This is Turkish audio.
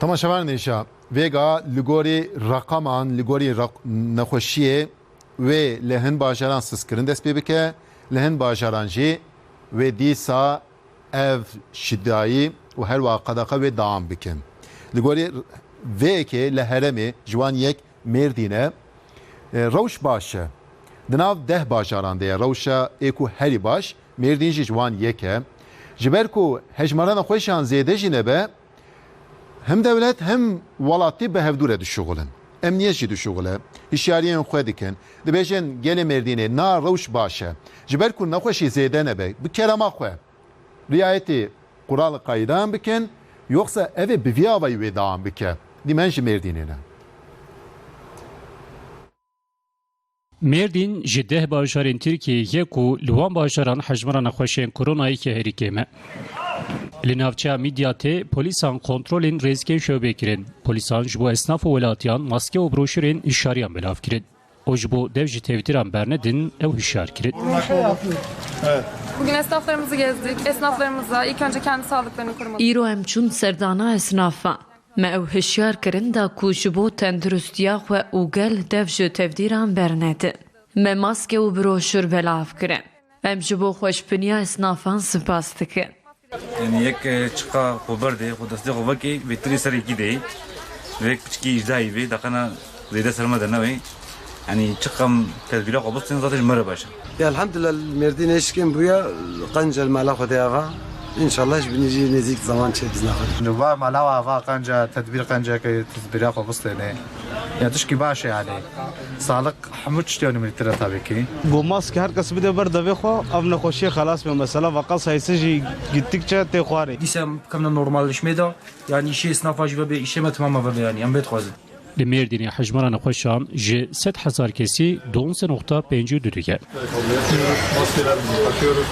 Tamaşavarneşa Vega Ligori Rakaman Ligori Nakhoşiye ve lehen başaran sıskırın despebike lehen başaran jî ve dîsa ev şiddayî û her waqadaqa ve dawam bikin. Ligori vêke li heremê ciwan yek mêrdîne rewş baş e. Di nav deh bajaran de ye rewşa êku baş mêrdîn jî ciwan yek e. Ji ber ku هفدوره دشغلن emniyet jî dişuğule hişyariyen xwe dikin dibêjin gelê merdînê na rewş baş e ji ber ku nexweşî zêde nebe bi kerema xwe riayetê qural qaydan bikin yoksa evê bi vî avayî wê dawam bike dîmen ji merdînê ne Merdin ji deh bajarên Tirkiyeyê ku li wan bajaran hejmara nexweşiyên koronayê ke herî me. Li navçeya Midyatê polîsan kontrolên rêzgên şöbê kirin. Polîsan ji bo esnaf û welatiyan maske û broşürên hişyariyan belav kirin. O ji bo dev ji tevdîran bernedin ew hişyar kirin. Bugün esnaflarımızı gezdik. Esnaflarımıza ilk önce kendi sağlıklarını korumalı. Îro em çûn serdana esnafan. Me ew hişyar kirin da ku ji bo tendirustiya xwe û gel dev ji tevdîran bernedin. Me maske û broşür belav kirin. Em ji bo xweşbiniya esnafan spas dikin. Yani yek e, çıka kubar de, kudaslı kubar ki vetri sar iki de. Ve küçük icdai ve dakana zeyde sarma da ne Yani çıkam tedbirle kabus sen zaten mara başa. Ya elhamdülillah merdine eşkin buya kanca mala kudayaga. İnşallah binici nezik zaman çebiz nakar. Nuba mala va kanca tedbir kanca ki tedbirle kabus ne. يا تشكي باشا يعني سالك حمود شتيوني من الترى tabii ki. Bu maske herkes bir de ber de vekho av nekoşiye halas mi mesela vaka sayısı ji gittikçe te khwari. دیسم کم نورمالleşmeye de yani işe esnafa ve işe tamam ve yani em bet xwazin. Li Merdinê hejmara nexweşan ji sed hezar kesî 12.5 dudike. Maskelerimizi takıyoruz.